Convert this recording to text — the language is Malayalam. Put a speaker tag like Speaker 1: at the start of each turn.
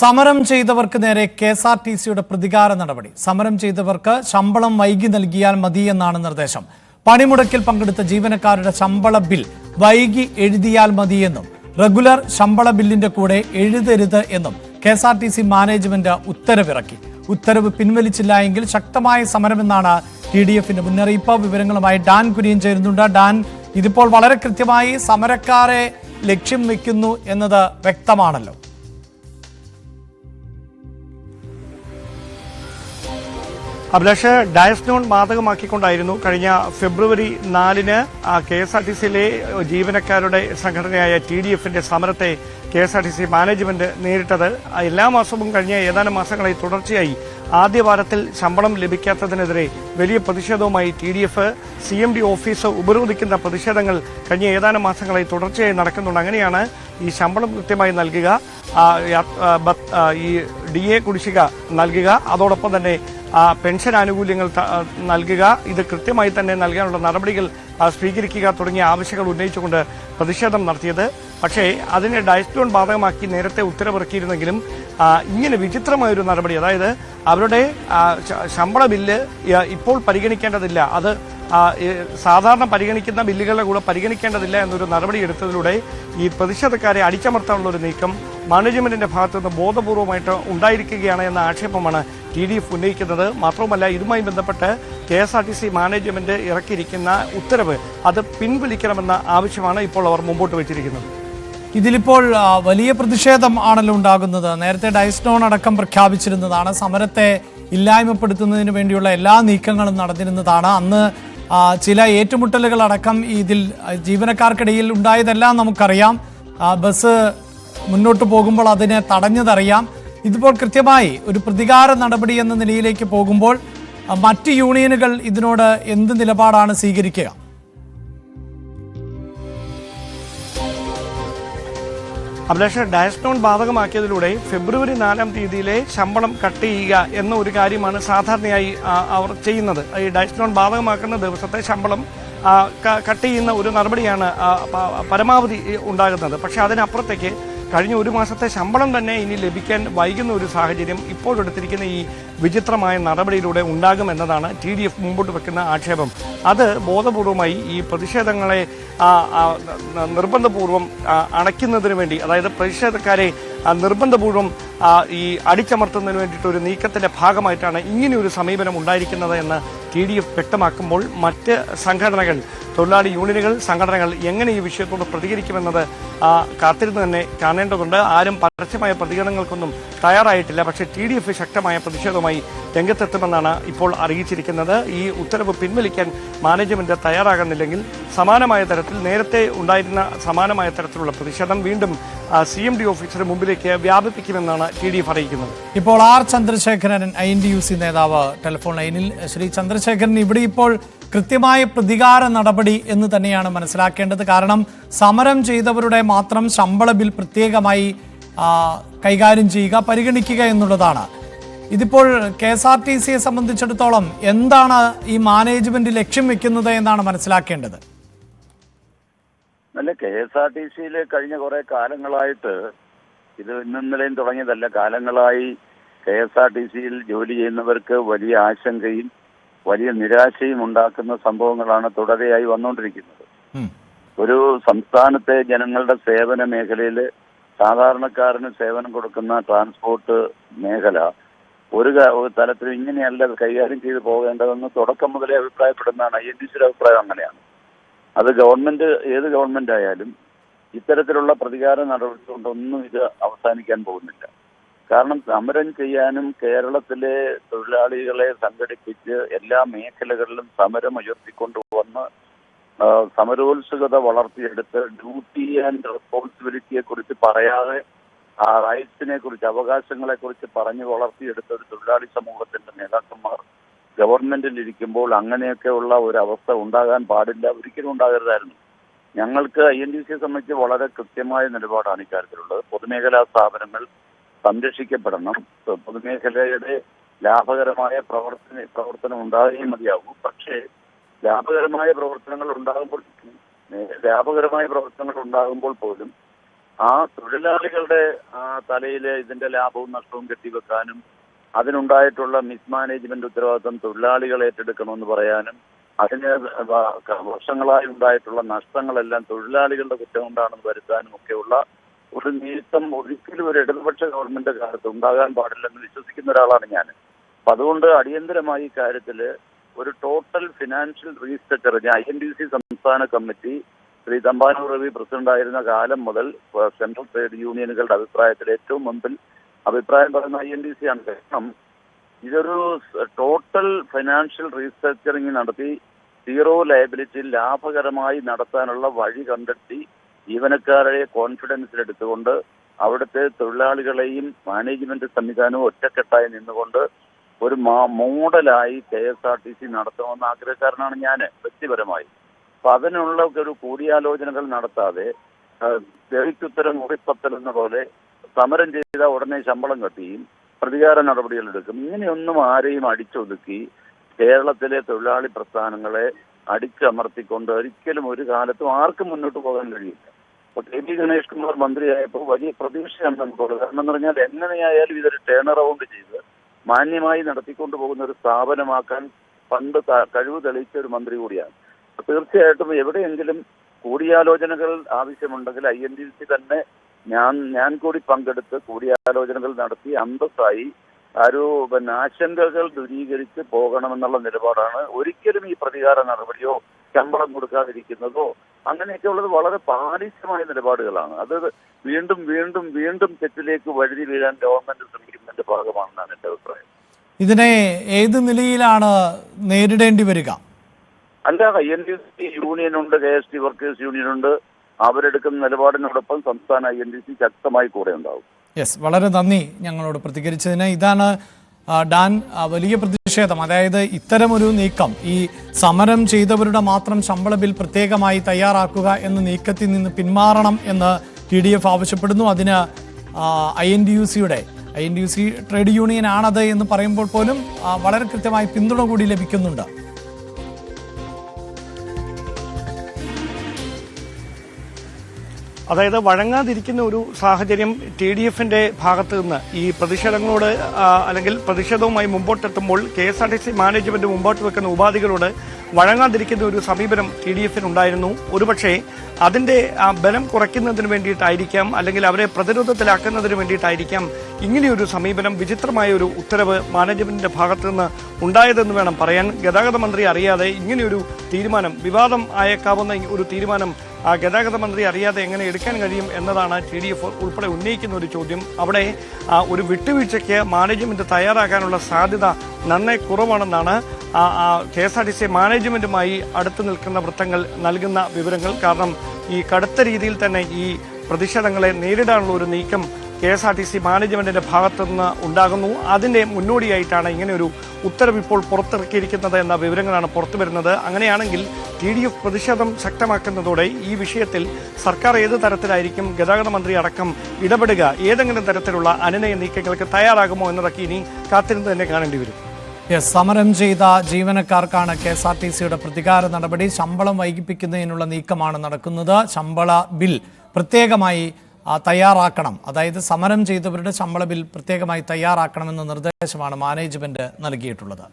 Speaker 1: സമരം ചെയ്തവർക്ക് നേരെ കെ എസ് ആർ ടി സിയുടെ പ്രതികാര നടപടി. സമരം ചെയ്തവർക്ക് ശമ്പളം വൈകി നൽകിയാൽ മതി എന്നാണ് നിർദ്ദേശം. പണിമുടക്കിൽ പങ്കെടുത്ത ജീവനക്കാരുടെ ശമ്പള ബിൽ വൈകി എഴുതിയാൽ മതിയെന്നും റെഗുലർ ശമ്പള ബില്ലിന്റെ കൂടെ എഴുതരുത് എന്നും K S R T C management ഉത്തരവിറക്കി. ഉത്തരവ് പിൻവലിച്ചില്ല എങ്കിൽ ശക്തമായ സമരമെന്നാണ് ടി ഡി എഫിന്റെ മുന്നറിയിപ്പ്. വിവരങ്ങളുമായി ഡാൻ കുര്യൻ ചേരുന്നുണ്ട്. ഡാൻ ഇതിപ്പോൾ വളരെ കൃത്യമായി സമരക്കാരെ ലക്ഷ്യം വെക്കുന്നു എന്നത് വ്യക്തമാണല്ലോ.
Speaker 2: അഭിലാഷ് ഡയസ്നോൺ ബാധകമാക്കിക്കൊണ്ടായിരുന്നു കഴിഞ്ഞ ഫെബ്രുവരി നാലിന് കെ എസ് ആർ ടി സിയിലെ ജീവനക്കാരുടെ സംഘടനയായ ടി ഡി എഫിന്റെ സമരത്തെ K S R T C management നേരിട്ടത്. എല്ലാ മാസവും കഴിഞ്ഞ ഏതാനും മാസങ്ങളായി തുടർച്ചയായി ആദ്യ വാരത്തിൽ ശമ്പളം ലഭിക്കാത്തതിനെതിരെ വലിയ പ്രതിഷേധവുമായി T D F C M D office ഉപരോധിക്കുന്ന പ്രതിഷേധങ്ങൾ കഴിഞ്ഞ ഏതാനും മാസങ്ങളായി തുടർച്ചയായി നടക്കുന്നുണ്ട്. അങ്ങനെയാണ് ഈ ശമ്പളം കൃത്യമായി നൽകുക ഈ ഡി എ കുടിശ്ശിക നൽകുക. അതോടൊപ്പം തന്നെ പെൻഷൻ ആനുകൂല്യങ്ങൾ നൽകുക. ഇത് കൃത്യമായി തന്നെ നൽകാനുള്ള നടപടികൾ സ്വീകരിക്കുക തുടങ്ങിയ ആവശ്യങ്ങൾ ഉന്നയിച്ചുകൊണ്ട് പ്രതിഷേധം നടത്തിയത്. പക്ഷേ അതിനെ ഡയസ്റ്റോൺ ബാധകമാക്കി നേരത്തെ ഉത്തരവിറക്കിയിരുന്നെങ്കിലും ഇങ്ങനെ വിചിത്രമായൊരു നടപടി അതായത് അവരുടെ ശമ്പള ബില്ല് ഇപ്പോൾ പരിഗണിക്കേണ്ടതില്ല. അത് സാധാരണ പരിഗണിക്കുന്ന ബില്ലുകളുടെ കൂടെ പരിഗണിക്കേണ്ടതില്ല എന്നൊരു നടപടി എടുത്തതിലൂടെ ഈ പ്രതിഷേധക്കാരെ അടിച്ചമർത്താനുള്ള ഒരു നീക്കം മാനേജ്മെന്റിന്റെ ഭാഗത്തു നിന്ന് ബോധപൂർവമായിട്ട് ഉണ്ടായിരിക്കുകയാണ് എന്ന ആക്ഷേപമാണ് ടി ഡി എഫ് ഉന്നയിക്കുന്നത്. മാത്രവുമല്ല ഇതുമായി ബന്ധപ്പെട്ട് K S R T C management ഇറക്കിയിരിക്കുന്ന ഉത്തരവ് അത് പിൻവലിക്കണമെന്ന ആവശ്യമാണ് ഇപ്പോൾ അവർ മുമ്പോട്ട് വെച്ചിരിക്കുന്നത്.
Speaker 1: ഇതിലിപ്പോൾ വലിയ പ്രതിഷേധം ആണല്ലോ ഉണ്ടാകുന്നത്. നേരത്തെ ഡൈസ്നോൺ അടക്കം പ്രഖ്യാപിച്ചിരുന്നതാണ്. സമരത്തെ ഇല്ലായ്മപ്പെടുത്തുന്നതിന് വേണ്ടിയുള്ള എല്ലാ നീക്കങ്ങളും നടന്നിരുന്നതാണ്. അന്ന് ചില ഏറ്റുമുട്ടലുകൾ അടക്കം ഇതിൽ ജീവനക്കാർക്കിടയിൽ ഉണ്ടായതെല്ലാം നമുക്കറിയാം. ബസ് മുന്നോട്ട് പോകുമ്പോൾ അതിനെ തടഞ്ഞതറിയാം. ഇതിപ്പോൾ കൃത്യമായി ഒരു പ്രതികാര നടപടി എന്ന നിലയിലേക്ക് പോകുമ്പോൾ മറ്റ് യൂണിയനുകൾ ഇതിനോട് എന്ത് നിലപാടാണ് സ്വീകരിക്കുക?
Speaker 2: അഭിലാഷ് ഡയസ്റ്റോൺ ബാധകമാക്കിയതിലൂടെ ഫെബ്രുവരി നാലാം തീയതിയിലെ ശമ്പളം കട്ട് ചെയ്യുക എന്ന ഒരു കാര്യമാണ് സാധാരണയായി അവർ ചെയ്യുന്നത്. ഈ ഡയസ്റ്റോൺ ബാധകമാക്കുന്ന ദിവസത്തെ ശമ്പളം കട്ട് ചെയ്യുന്ന ഒരു നടപടിയാണ് പരമാവധി ഉണ്ടാകുന്നത്. പക്ഷേ അതിനപ്പുറത്തേക്ക് കഴിഞ്ഞ ഒരു മാസത്തെ ശമ്പളം തന്നെ ഇനി ലഭിക്കാൻ വൈകുന്ന ഒരു സാഹചര്യം ഇപ്പോഴെടുത്തിരിക്കുന്ന ഈ വിചിത്രമായ നടപടിയിലൂടെ ഉണ്ടാകുമെന്നതാണ് ടി ഡി എഫ് മുമ്പോട്ട് വെക്കുന്ന ആക്ഷേപം. അത് ബോധപൂർവമായി ഈ പ്രതിഷേധങ്ങളെ നിർബന്ധപൂർവം അടയ്ക്കുന്നതിന് വേണ്ടി അതായത് പ്രതിഷേധക്കാരെ ആ, നിർബന്ധപൂർവം ഈ അടിച്ചമർത്തുന്നതിന് വേണ്ടിയിട്ട് ഒരു നീക്കത്തിന്റെ ഭാഗമായിട്ടാണ് ഇങ്ങനെയൊരു സമീപനം ഉണ്ടായിരിക്കുന്നത് എന്ന് ടി ഡി എഫ് വ്യക്തമാക്കുമ്പോൾ മറ്റ് സംഘടനകൾ തൊഴിലാളി യൂണിയനുകൾ സംഘടനകൾ എങ്ങനെ ഈ വിഷയത്തോട് പ്രതികരിക്കുമെന്നത് കാത്തിരുന്ന് തന്നെ കാണേണ്ടതുണ്ട്. ആരും പരസ്യമായ പ്രതികരണങ്ങൾക്കൊന്നും തയ്യാറായിട്ടില്ല. പക്ഷേ ടി ഡി എഫ് ശക്തമായ പ്രതിഷേധവുമായി രംഗത്തെത്തുമെന്നാണ് ഇപ്പോൾ അറിയിച്ചിരിക്കുന്നത്. ഈ ഉത്തരവ് പിൻവലിക്കാൻ മാനേജ്മെന്റ് തയ്യാറാകുന്നില്ലെങ്കിൽ സമാനമായ തരത്തിൽ നേരത്തെ ഉണ്ടായിരുന്ന സമാനമായ തരത്തിലുള്ള പ്രതിഷേധം വീണ്ടും സി എം ഡി ഓഫീസിന് മുമ്പിലേക്ക് വ്യാപിപ്പിക്കുമെന്നാണ് ടി ഡി എഫ് അറിയിക്കുന്നത്
Speaker 1: ഇപ്പോൾ R Chandrasekharan I N D U C നേതാവ് ടെലിഫോൺ ലൈനിൽ ശ്രീ ചന്ദ്രശേഖരൻ ഇവിടെ ഇപ്പോൾ കൃത്യമായ പ്രതികാര നടപടി എന്ന് തന്നെയാണ് മനസ്സിലാക്കേണ്ടത്. കാരണം സമരം ചെയ്തവരുടെ മാത്രം ശമ്പള ബിൽ പ്രത്യേകമായി കൈകാര്യം ചെയ്യുക പരിഗണിക്കുക എന്നുള്ളതാണ്. ഇതിപ്പോൾ കെ എസ് ആർ ടി സിയെ സംബന്ധിച്ചിടത്തോളം എന്താണ് ഈ മാനേജ്മെന്റ് ലക്ഷ്യം വെക്കുന്നത് എന്നാണ് മനസ്സിലാക്കേണ്ടത്.
Speaker 3: അല്ല കെ എസ് ആർ ടി സിയിൽ കഴിഞ്ഞ കുറെ കാലങ്ങളായിട്ട് ഇത് ഇന്നലെയും തുടങ്ങിയതല്ല. കാലങ്ങളായി കെ എസ് ആർ ടി സിയിൽ ജോലി ചെയ്യുന്നവർക്ക് വലിയ ആശങ്കയും വലിയ നിരാശയും ഉണ്ടാക്കുന്ന സംഭവങ്ങളാണ് തുടരെയായി വന്നുകൊണ്ടിരിക്കുന്നത് ഒരു സംസ്ഥാനത്തെ ജനങ്ങളുടെ സേവന മേഖലയിൽ സാധാരണക്കാരന് സേവനം കൊടുക്കുന്ന ട്രാൻസ്പോർട്ട് മേഖല ഒരു തലത്തിൽ ഇങ്ങനെയല്ല കൈകാര്യം ചെയ്തു പോകേണ്ടതെന്ന് തുടക്കം മുതലേ അഭിപ്രായപ്പെടുന്നതാണ്. ഐ എൻ ഡി സിയുടെ അഭിപ്രായം അങ്ങനെയാണ്. അത് ഗവൺമെന്റ് ഏത് ഗവൺമെന്റ് ആയാലും ഇത്തരത്തിലുള്ള പ്രതികാര നടപടി കൊണ്ടൊന്നും ഇത് അവസാനിക്കാൻ പോകുന്നില്ല. കാരണം സമരം ചെയ്യാനും കേരളത്തിലെ തൊഴിലാളികളെ സംഘടിപ്പിച്ച് എല്ലാ മേഖലകളിലും സമരം ഉയർത്തിക്കൊണ്ടുവന്ന് വന്ന് സമരോത്സുകത വളർത്തിയെടുത്ത് ഡ്യൂട്ടി ആൻഡ് റെസ്പോൺസിബിലിറ്റിയെ കുറിച്ച് പറയാതെ ആ റൈറ്റ്സിനെ കുറിച്ച് അവകാശങ്ങളെ കുറിച്ച് പറഞ്ഞു വളർത്തിയെടുത്ത ഒരു തൊഴിലാളി സമൂഹത്തിന്റെ നേതാക്കന്മാർ ഗവൺമെന്റിൽ ഇരിക്കുമ്പോൾ അങ്ങനെയൊക്കെയുള്ള ഒരു അവസ്ഥ ഉണ്ടാകാൻ പാടില്ല. ഒരിക്കലും ഉണ്ടാകരുതായിരുന്നു. ഞങ്ങൾക്ക് ഐ എൻ ഡി സിയെ സംബന്ധിച്ച് വളരെ കൃത്യമായ നിലപാടാണ് ഇക്കാര്യത്തിലുള്ളത്. പൊതുമേഖലാ സ്ഥാപനങ്ങൾ സംരക്ഷിക്കപ്പെടണം. പൊതുമേഖലയുടെ ലാഭകരമായ പ്രവർത്തന പ്രവർത്തനം ഉണ്ടാകുകയും മതിയാകും. പക്ഷേ ലാഭകരമായ പ്രവർത്തനങ്ങൾ ഉണ്ടാകുമ്പോൾ ലാഭകരമായ പ്രവർത്തനങ്ങൾ ഉണ്ടാകുമ്പോൾ പോലും ആ തൊഴിലാളികളുടെ തലയിലെ ഇതിന്റെ ലാഭവും നഷ്ടവും കെട്ടിവെക്കാനും അതിനുണ്ടായിട്ടുള്ള മിസ്മാനേജ്മെന്റ് ഉത്തരവാദിത്വം തൊഴിലാളികൾ ഏറ്റെടുക്കണമെന്ന് പറയാനും അതിന് വർഷങ്ങളായി ഉണ്ടായിട്ടുള്ള നഷ്ടങ്ങളെല്ലാം തൊഴിലാളികളുടെ കുറ്റം കൊണ്ടാണെന്ന് വരുത്താനും ഒക്കെയുള്ള ഒരു നീക്കം ഒരിക്കലും ഒരു ഇടതുപക്ഷ ഗവൺമെന്റ് കാലത്ത് ഉണ്ടാകാൻ പാടില്ലെന്ന് വിശ്വസിക്കുന്ന ഒരാളാണ് ഞാൻ അപ്പൊ അതുകൊണ്ട് അടിയന്തരമായി ഇക്കാര്യത്തിൽ ഒരു total financial restructure I N D C സംസ്ഥാന കമ്മിറ്റി ശ്രീ തമ്പാനൂർ പ്രസിഡന്റ് ആയിരുന്ന കാലം മുതൽ സെൻട്രൽ ട്രേഡ് യൂണിയനുകളുടെ അഭിപ്രായത്തിൽ ഏറ്റവും മുമ്പിൽ അഭിപ്രായം പറയുന്ന ഐ എൻ ഡി സി ആണ്. കാരണം ഇതൊരു ടോട്ടൽ ഫൈനാൻഷ്യൽ റീസ്ട്രക്ചറിങ് നടത്തി സീറോ ലയബിലിറ്റി ലാഭകരമായി നടത്താനുള്ള വഴി കണ്ടെത്തി ജീവനക്കാരെ കോൺഫിഡൻസിലെടുത്തുകൊണ്ട് അവിടുത്തെ തൊഴിലാളികളെയും മാനേജ്മെന്റ് സംവിധാനവും ഒറ്റക്കെട്ടായി നിന്നുകൊണ്ട് ഒരു മോഡലായി K S R T C നടത്തണമെന്ന് ആഗ്രഹക്കാരനാണ് ഞാൻ വ്യക്തിപരമായി. അപ്പൊ അതിനുള്ള ഒരു കൂടിയാലോചനകൾ നടത്താതെ ഉത്തരം മുറിപ്പത്തൽ എന്ന പോലെ സമരം ചെയ്ത ഉടനെ ശമ്പളം കത്തിയും പ്രതികാര നടപടികൾ എടുക്കും. ഇങ്ങനെയൊന്നും ആരെയും അടിച്ചൊതുക്കി കേരളത്തിലെ തൊഴിലാളി പ്രസ്ഥാനങ്ങളെ അടിച്ചമർത്തിക്കൊണ്ട് ഒരിക്കലും ഒരു കാലത്തും ആർക്കും മുന്നോട്ട് പോകാൻ കഴിയില്ല. അപ്പൊ കെ പി ഗണേഷ് കുമാർ മന്ത്രിയായപ്പോൾ വലിയ പ്രതീക്ഷയാണ് നമുക്കുള്ളത് കാരണം എന്ന് പറഞ്ഞാൽ എങ്ങനെയായാലും ഇതൊരു ടേൺ അറൗണ്ട് ചെയ്ത് മാന്യമായി നടത്തിക്കൊണ്ടു പോകുന്ന ഒരു സ്ഥാപനമാക്കാൻ പണ്ട് കഴിവ് തെളിയിച്ച ഒരു മന്ത്രി കൂടിയാണ്. തീർച്ചയായിട്ടും എവിടെയെങ്കിലും കൂടിയാലോചനകൾ ആവശ്യമുണ്ടെങ്കിൽ ഐ എൻ ഡി സി തന്നെ ഞാൻ ഞാൻ കൂടി പങ്കെടുത്ത് കൂടിയാലോചനകൾ നടത്തി അന്തസ്സായി ഒരു പിന്നെ ആശങ്കകൾ ദൂരീകരിച്ച് പോകണമെന്നുള്ള നിലപാടാണ് ഒരിക്കലും ഈ പ്രതികാര നടപടിയോ ശമ്പളം കൊടുക്കാതിരിക്കുന്നതോ അങ്ങനെയൊക്കെ ഉള്ളത് വളരെ ബാലിശമായ നിലപാടുകളാണ്. അത് വീണ്ടും വീണ്ടും വീണ്ടും തെറ്റിലേക്ക് വഴുതി വീഴാൻ ഗവൺമെന്റ് ശ്രമിക്കുന്നതിന്റെ ഭാഗമാണെന്നാണ് എന്റെ അഭിപ്രായം.
Speaker 1: ഇതിനെ ഏത് നിലയിലാണ് നേരിടേണ്ടി വരിക?
Speaker 3: അല്ല എൻ ഡി സി യൂണിയൻ ഉണ്ട് K S T workers union ഉണ്ട് അവരെടുക്കുന്ന നിലപാടിനോടൊപ്പം സംസ്ഥാന ഐ എൻ ഡി സി ശക്തമായി കൂടെ ഉണ്ടാവും.
Speaker 1: യെസ് വളരെ നന്ദി ഞങ്ങളോട് പ്രതികരിച്ചതിന്. ഇതാണ് ഡാൻ വലിയ പ്രതിഷേധം. അതായത് ഇത്തരമൊരു നീക്കം ഈ സമരം ചെയ്തവരുടെ മാത്രം ശമ്പള ബിൽ പ്രത്യേകമായി തയ്യാറാക്കുക എന്ന നീക്കത്തിൽ നിന്ന് പിന്മാറണം എന്ന് ടി ഡി എഫ് ആവശ്യപ്പെടുന്നു. അതിന് ഐ എൻ ഡി യു സിയുടെ I N D U C trade union ആണത് എന്ന് പറയുമ്പോൾ പോലും വളരെ കൃത്യമായി പിന്തുണ കൂടി ലഭിക്കുന്നുണ്ട്.
Speaker 2: അതായത് വഴങ്ങാതിരിക്കുന്ന ഒരു സാഹചര്യം ടി ഡി എഫിന്റെ ഭാഗത്ത് നിന്ന് ഈ പ്രതിഷേധങ്ങളോട് അല്ലെങ്കിൽ പ്രതിഷേധവുമായി മുമ്പോട്ടെത്തുമ്പോൾ K S R T C management മുമ്പോട്ട് വെക്കുന്ന ഉപാധികളോട് വഴങ്ങാതിരിക്കുന്ന ഒരു സമീപനം ടി ഡി എഫിനുണ്ടായിരുന്നു. ഒരുപക്ഷെ അതിന്റെ ബലം കുറയ്ക്കുന്നതിന് വേണ്ടിയിട്ടായിരിക്കാം അല്ലെങ്കിൽ അവരെ പ്രതിരോധത്തിലാക്കുന്നതിന് വേണ്ടിയിട്ടായിരിക്കാം ഇങ്ങനെയൊരു സമീപനം വിചിത്രമായ ഒരു ഉത്തരവ് മാനേജ്മെന്റിന്റെ ഭാഗത്ത് നിന്ന് ഉണ്ടായതെന്ന് വേണം പറയാൻ. ഗതാഗത മന്ത്രി അറിയാതെ ഇങ്ങനെയൊരു തീരുമാനം വിവാദം ആയേക്കാവുന്ന ഒരു തീരുമാനം ഗതാഗത മന്ത്രി അറിയാതെ എങ്ങനെ എടുക്കാൻ കഴിയും എന്നതാണ് ടി ഡി എഫ് ഉൾപ്പെടെ ഉന്നയിക്കുന്ന ഒരു ചോദ്യം. അവിടെ ഒരു വിട്ടുവീഴ്ചയ്ക്ക് മാനേജ്മെന്റ് തയ്യാറാക്കാനുള്ള സാധ്യത നന്നേ കുറവാണെന്നാണ് K S R T C മാനേജ്മെന്റുമായി അടുത്തു നിൽക്കുന്ന വൃത്തങ്ങൾ നൽകുന്ന വിവരങ്ങൾ. കാരണം ഈ കടുത്ത രീതിയിൽ തന്നെ ഈ പ്രതിഷേധങ്ങളെ നേരിടാനുള്ള ഒരു നീക്കം K S R T C മാനേജ്മെന്റിന്റെ ഭാഗത്തു നിന്ന് ഉണ്ടാകുന്നു. അതിന്റെ മുന്നോടിയായിട്ടാണ് ഇങ്ങനെ ഒരു ഉത്തരവ് ഇപ്പോൾ പുറത്തിറക്കിയിരിക്കുന്നത് എന്ന വിവരങ്ങളാണ് പുറത്തു വരുന്നത്. അങ്ങനെയാണെങ്കിൽ ടി ഡി എഫ് പ്രതിഷേധം ശക്തമാക്കുന്നതോടെ ഈ വിഷയത്തിൽ സർക്കാർ ഏത് തരത്തിലായിരിക്കും ഗതാഗത മന്ത്രി അടക്കം ഇടപെടുക? ഏതെങ്കിലും തരത്തിലുള്ള അനുനയ നീക്കങ്ങൾക്ക് തയ്യാറാകുമോ എന്നതൊക്കെ ഇനി കാത്തിരുന്ന് തന്നെ കാണേണ്ടി വരും.
Speaker 1: സമരം ചെയ്ത ജീവനക്കാർക്കാണ് കെ എസ് ആർ ടി സിയുടെ പ്രതികാര നടപടി ശമ്പളം വൈകിപ്പിക്കുന്നതിനുള്ള നീക്കമാണ് നടക്കുന്നത്. ശമ്പള ബിൽ പ്രത്യേകമായി തയ്യാറാക്കണം. അതായത് സമരം ചെയ്തവരുടെ ശമ്പള ബിൽ പ്രത്യേകമായി തയ്യാറാക്കണമെന്ന നിർദ്ദേശമാണ് മാനേജ്മെന്റ് നൽകിയിട്ടുള്ളത്.